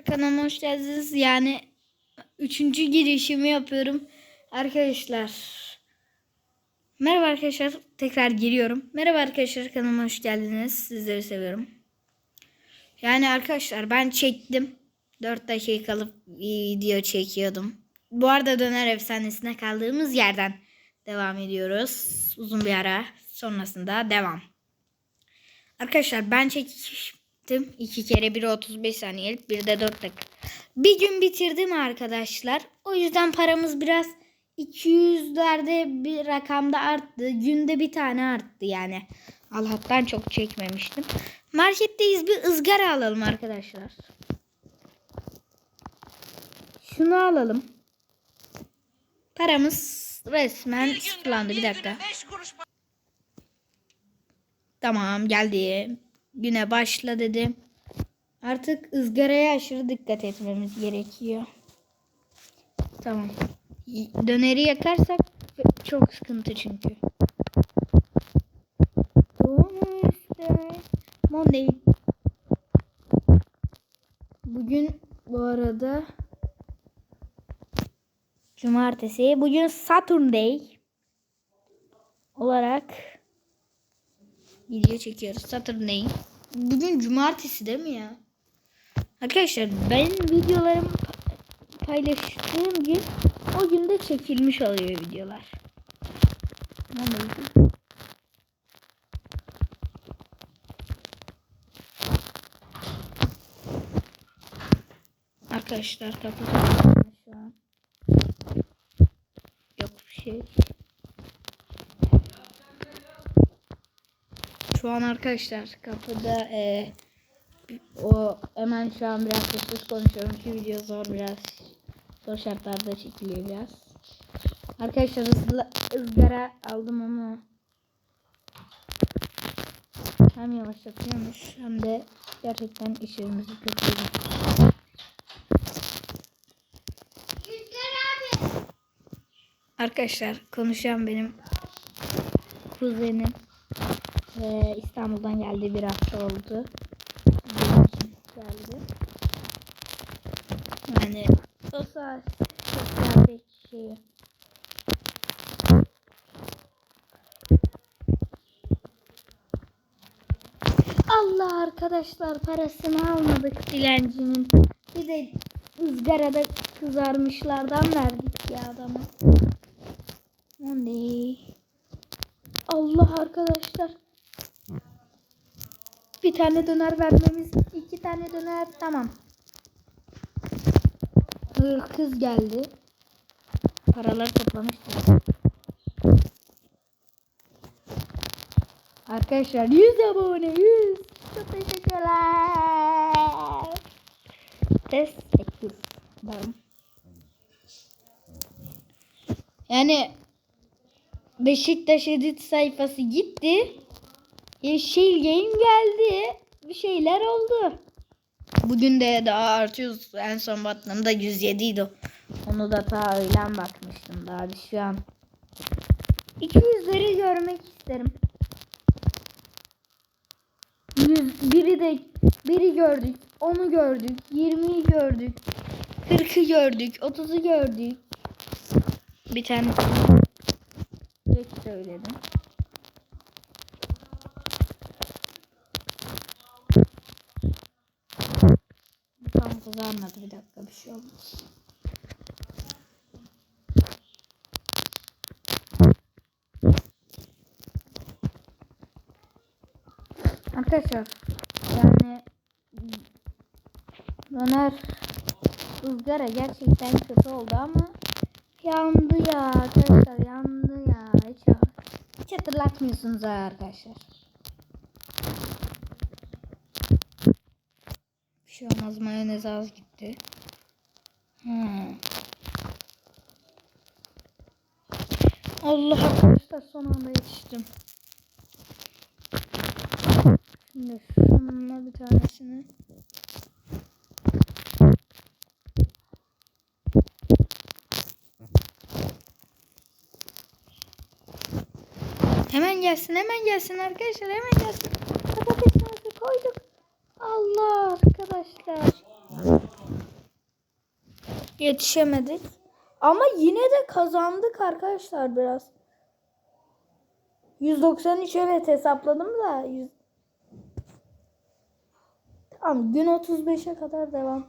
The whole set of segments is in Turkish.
Kanalıma hoş geldiniz. Yani üçüncü girişimi yapıyorum. Arkadaşlar. Merhaba arkadaşlar. Tekrar giriyorum. Merhaba arkadaşlar kanalıma hoş geldiniz. Sizleri seviyorum. Yani arkadaşlar ben çektim. 4 dakikalık video çekiyordum. Bu arada döner efsanesine kaldığımız yerden devam ediyoruz. Uzun bir ara sonrasında devam. Arkadaşlar ben çektim. iki kere biri 35 saniyelik biri de 4 dakika. Bir gün bitirdim arkadaşlar. O yüzden paramız biraz 200'lerde bir rakamda arttı. Günde bir tane arttı yani. Allah'tan çok çekmemiştim. Marketteyiz bir ızgara alalım arkadaşlar. Şunu alalım. Paramız resmen sıfırlandı. Bir dakika. Tamam geldi. Güne başla dedim. Artık ızgaraya aşırı dikkat etmemiz gerekiyor. Tamam. Döneri yakarsak çok sıkıntı çünkü. Monday. Bugün bu arada Cumartesi. Bugün Saturday olarak video çekiyoruz. Saturday. Bugün cumartesi değil mi ya? Arkadaşlar ben videolarımı pa- paylaştığım gün o günde çekilmiş oluyor videolar. Vallahi. Arkadaşlar kapı şu an. Yok bir şey. Şu an arkadaşlar kapıda e, o hemen şu an biraz sessiz konuşuyorum çünkü video zor biraz zor şartlarda çekiliyor biraz. Arkadaşlar hızlı ızgara aldım ama hem yavaşlatıyormuş hem de gerçekten işimizi kötü Arkadaşlar konuşan benim kuzenim ve İstanbul'dan geldi bir hafta oldu. Geldi. Yani o saat çok pek şey. Allah arkadaşlar parasını almadık dilencinin. Bir de ızgarada kızarmışlardan verdik ya adama. Monday. Allah arkadaşlar. Bir tane döner vermemiz, iki tane döner tamam. Hırkız geldi. Paraları toplamıştı. Arkadaşlar 100 abone 100. Çok teşekkürler. Teşekkür ederim. Yani Beşiktaş edit sayfası gitti. Yeşil Game geldi. Bir şeyler oldu. Bugün de daha artıyoruz. En son baktığımda 107 idi. Onu da ta öğlen bakmıştım. Daha şu an. 200'leri görmek isterim. 100, biri de biri gördük. 10'u gördük. 20'yi gördük. 40'ı gördük. 30'u gördük. Bir tane geç söyledim. Kızarmadı bir dakika bir şey olmaz. Arkadaşlar yani döner ızgara gerçekten kötü oldu ama yandı ya arkadaşlar yandı ya hiç, hiç hatırlatmıyorsunuz ha arkadaşlar. Bir şey olmaz mayonez az gitti. Hmm. Allah arkadaşlar son anda yetiştim. Şimdi şununla bir tanesini Hemen gelsin, hemen gelsin arkadaşlar, hemen gelsin. Patatesimizi koyduk. Allah arkadaşlar. Yetişemedik. Ama yine de kazandık arkadaşlar biraz. 193 evet hesapladım da. 100... Tamam gün 35'e kadar devam.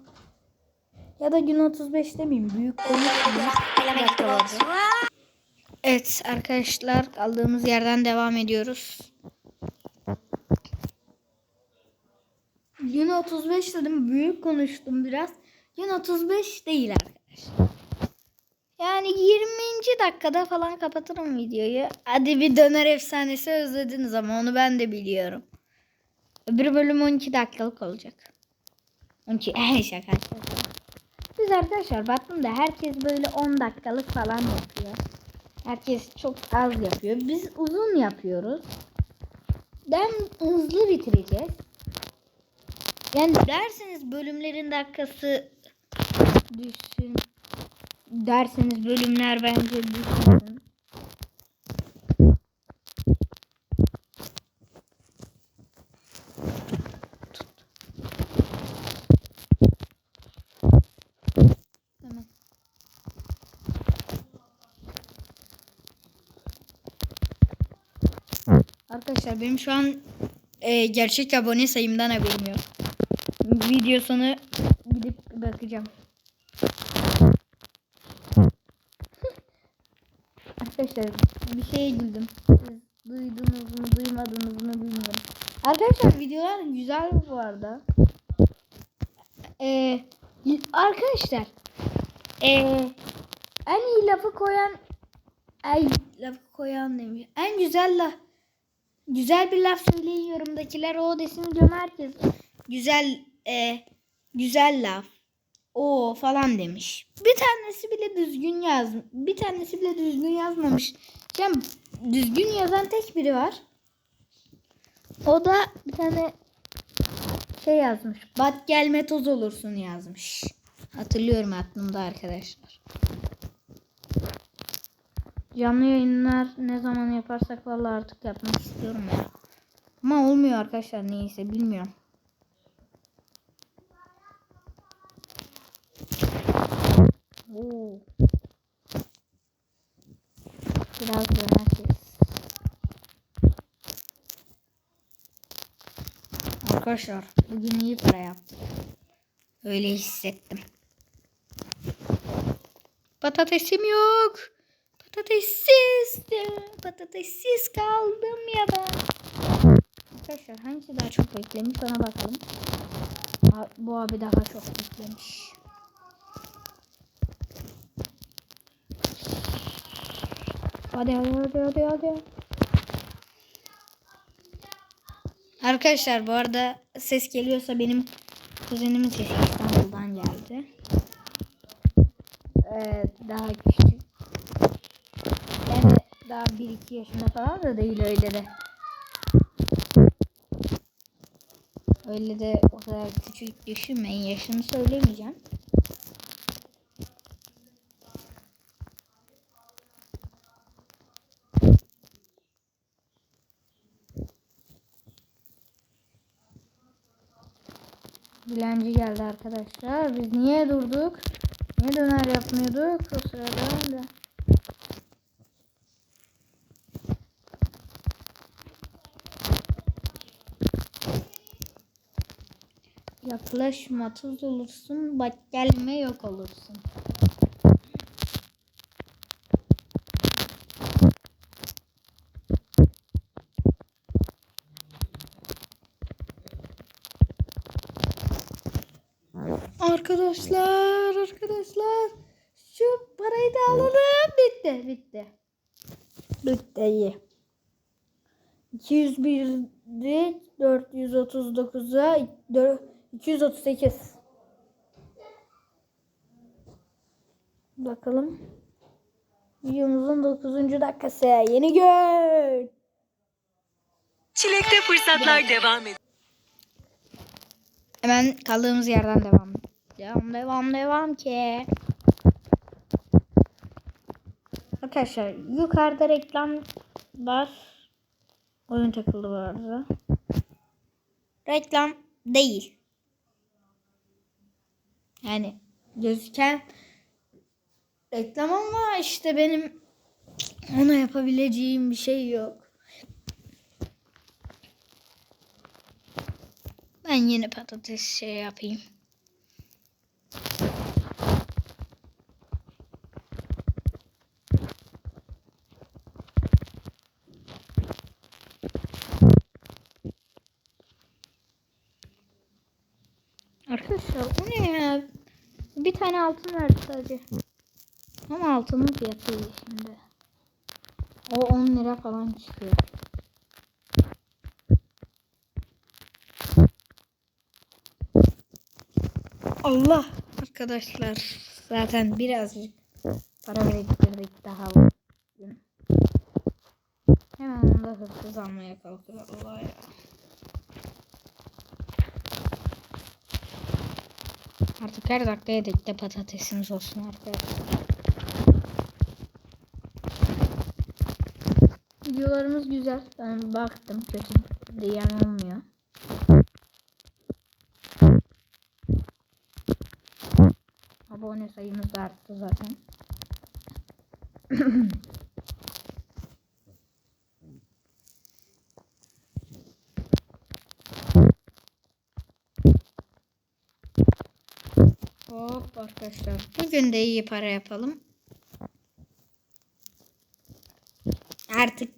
Ya da gün 35 demeyeyim. Büyük konuşmayayım. Evet arkadaşlar kaldığımız yerden devam ediyoruz. Gün 35 dedim büyük konuştum biraz. Gün 35 değil arkadaşlar. Yani 20. dakikada falan kapatırım videoyu. Hadi bir döner efsanesi özlediniz ama onu ben de biliyorum. Öbür bölüm 12 dakikalık olacak. 12 eh şaka şaka. Biz arkadaşlar baktım da herkes böyle 10 dakikalık falan yapıyor. Herkes çok az yapıyor. Biz uzun yapıyoruz. Ben hızlı bitireceğiz. Yani derseniz bölümlerin dakikası düşsün. Derseniz bölümler bence düşsün. Arkadaşlar benim şu an e, gerçek abone sayımdan haberim yok. Video sonu gidip bakacağım. Arkadaşlar bir şeye güldüm. Siz duydunuz mu duymadınız mı bilmiyorum. Arkadaşlar videolar güzel bu arada. Ee, arkadaşlar ee, en iyi lafı koyan ay lafı koyan demiş. En güzel laf güzel bir laf söyleyin yorumdakiler o desin diyorum herkes. Güzel e, güzel laf. O falan demiş. Bir tanesi bile düzgün yaz. Bir tanesi bile düzgün yazmamış. Yani düzgün yazan tek biri var. O da bir tane şey yazmış. Bat gelme toz olursun yazmış. Hatırlıyorum aklımda arkadaşlar. Canlı yayınlar ne zaman yaparsak vallahi artık yapmak istiyorum ya. Ama olmuyor arkadaşlar neyse bilmiyorum. Oo. Biraz dönersiz. Arkadaşlar bugün iyi para yaptım. Öyle hissettim. Patatesim yok. Patatessiz. Patatessiz kaldım ya ben. Arkadaşlar hangisi daha çok beklemiş ona bakalım. Bu abi daha çok beklemiş. Hadi hadi hadi hadi hadi. Arkadaşlar bu arada ses geliyorsa benim kuzenimin sesi İstanbul'dan geldi. Ee, daha küçük. Yani daha 1-2 yaşında falan da değil öyle de. Öyle de o kadar küçük düşünmeyin. Yaşını söylemeyeceğim. Dilenci geldi arkadaşlar. Biz niye durduk? Niye döner yapmıyorduk o sırada? Da. Yaklaşma tuz olursun, bak gelme yok olursun. Arkadaşlar, arkadaşlar. Şu parayı da alalım. Bitti, bitti. Bitti iyi. 201'di 439'a 238. Bakalım. Videomuzun 9. dakikası. Yeni gün. Çilekte fırsatlar devam ediyor. Hemen kaldığımız yerden devam. Devam devam devam ki. Arkadaşlar yukarıda reklam var. Oyun takıldı bu arada. Reklam değil. Yani gözüken reklam ama işte benim ona yapabileceğim bir şey yok. Ben yeni patates şey yapayım. Arkadaşlar bu ne ya? Bir tane altın verdi sadece. Ama altının fiyatı iyi şimdi. O 10 lira falan çıkıyor. Allah arkadaşlar zaten birazcık para biriktirdik daha bugün. Hemen onu da hırsız almaya kalkıyor Allah ya. Artık her dakika yedekte patatesimiz olsun arkadaşlar. Videolarımız güzel. Ben baktım kötü diyen olmuyor. Abone sayımız arttı zaten. arkadaşlar. Bugün de iyi para yapalım. Artık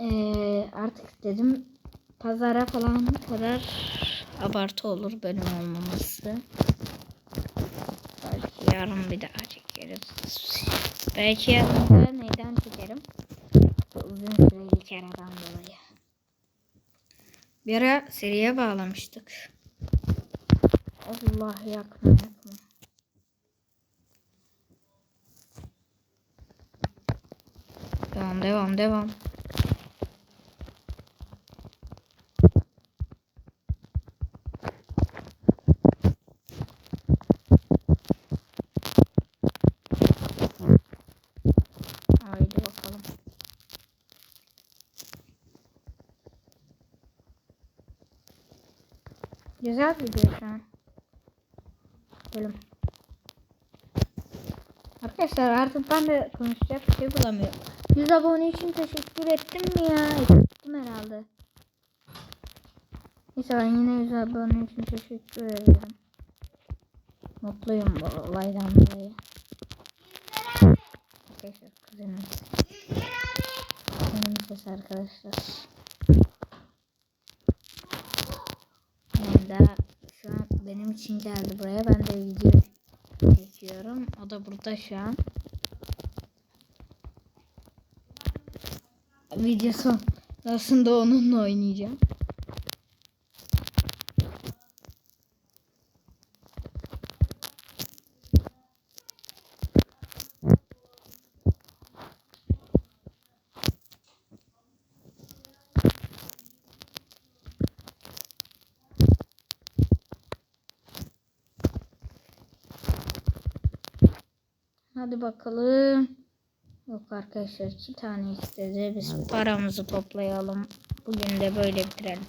Ee, artık dedim pazara falan kadar abartı olur bölüm olmaması. Belki yarın bir daha çekeriz. Belki yarın da neyden çekerim? Bu uzun süreli keradan dolayı. Bir ara seriye bağlamıştık. Allah yakma yakma. Devam devam devam. Haydi bakalım. Güzel video şu an. Bölüm. Arkadaşlar artık ben de konuşacak bir şey bulamıyorum. 100 abone için teşekkür ettim mi ya? Ettim herhalde. Neyse ben yine 100 abone için teşekkür ederim. Mutluyum bu olaydan dolayı. Arkadaşlar kuzenim. Kuzenim ses arkadaşlar. De şu an benim için geldi buraya. Ben de video çekiyorum. O da burada şu an. Video son. Aslında onunla oynayacağım. Hadi bakalım. Yok arkadaşlar iki tane istedi. Biz paramızı toplayalım. Bugün de böyle bitirelim.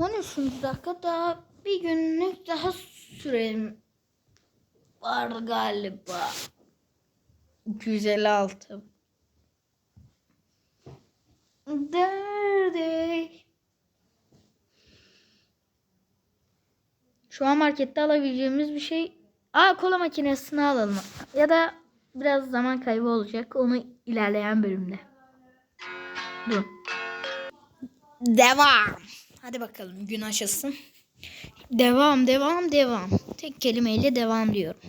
13. dakika daha bir günlük daha sürelim. Var galiba. 256. Derdi. Şu an markette alabileceğimiz bir şey. Aa kola makinesini alalım. Ya da biraz zaman kaybı olacak. Onu ilerleyen bölümde. Dur. Devam. Hadi bakalım gün aşısın. Devam, devam, devam. Tek kelimeyle devam diyorum.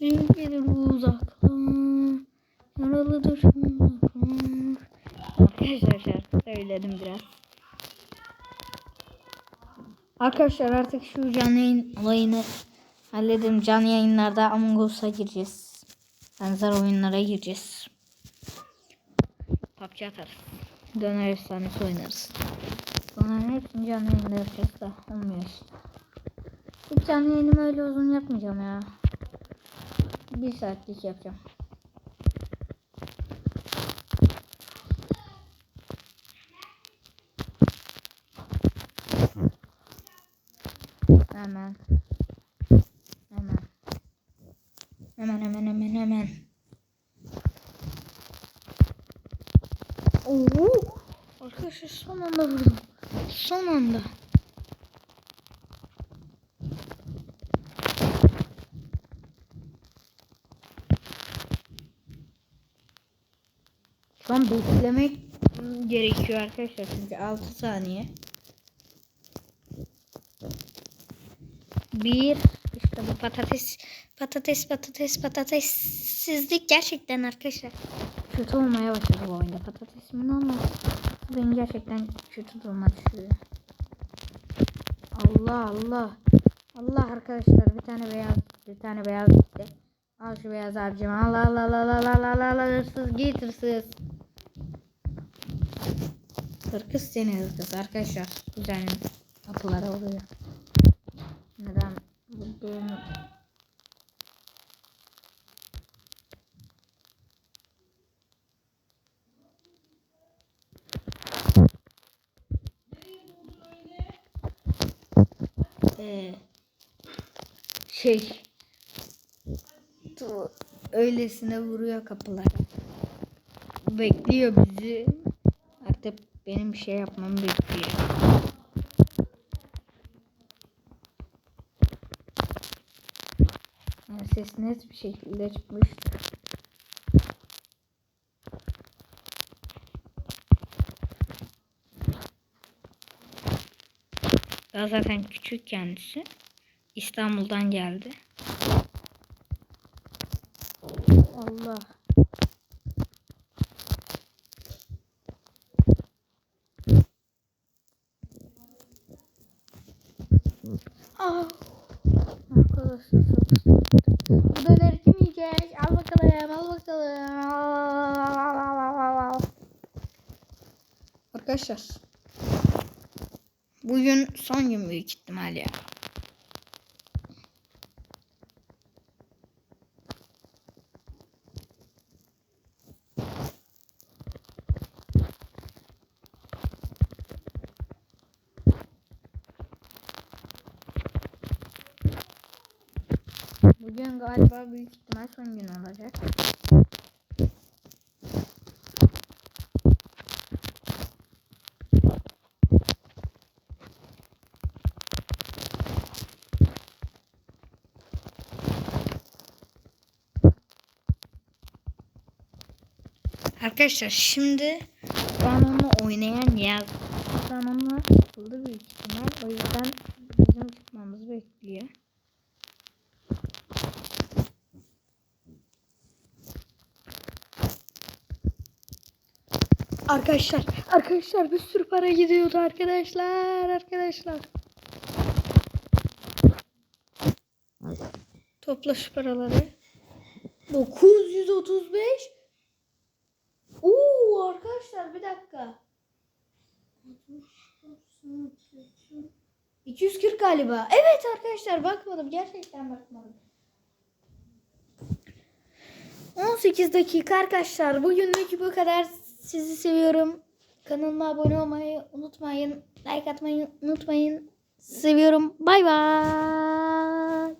Bir gelir uzaktan. Yaralıdır. Arkadaşlar şarkı söyledim biraz. Arkadaşlar artık şu canlı yayın olayını halledelim. Canlı yayınlarda Among Us'a gireceğiz. Benzer oyunlara gireceğiz. PUBG atarız. Döner efsanesi oynarız. Bunların hepsini canlı yayında yapacağız da olmuyor işte. Hiç canlı yayınımı öyle uzun yapmayacağım ya. Bir saatlik yapacağım. Hemen. Hemen hemen hemen hemen. Arkadaşlar son anda vurdum. Son anda. Şu an beklemek gerekiyor arkadaşlar çünkü 6 saniye. Bir işte bu patates patates patates patatessizlik gerçekten arkadaşlar kötü olmaya başladı bu oyunda patatesimin ama beni gerçekten kötü duruma düşürüyor. Allah Allah. Allah arkadaşlar bir tane beyaz bir tane beyaz gitti. Al şu beyaz abicim. Allah Allah Allah Allah Allah Allah Allah hırsız git hırsız. Hırkız seni hırkız arkadaşlar. Güzel kapılara oluyor. Neden bugün Ee, şey öylesine vuruyor kapılara. Bekliyor bizi. Artık benim bir şey yapmamı bekliyor. Yani ses net bir şekilde çıkmıştı. Daha zaten küçük kendisi. İstanbul'dan geldi. Allah. Ah. Arkadaşlar Bu döneri kim yiyecek? Al bakalım, al bakalım. Arkadaşlar. Bugün son gün büyük ihtimal ya. Bugün galiba büyük ihtimal son gün olacak. Arkadaşlar şimdi ben onunla oynayan yer ben onunla sıkıldı büyük ihtimal. O yüzden bizim çıkmamızı bekliyor. Arkadaşlar, arkadaşlar bir sürü para gidiyordu arkadaşlar, arkadaşlar. Topla şu paraları. 935. Oo arkadaşlar bir dakika. 240 galiba. Evet arkadaşlar bakmadım. Gerçekten bakmadım. 18 dakika arkadaşlar. Bugünlük bu kadar. Sizi seviyorum. Kanalıma abone olmayı unutmayın. Like atmayı unutmayın. Seviyorum. Bay bay.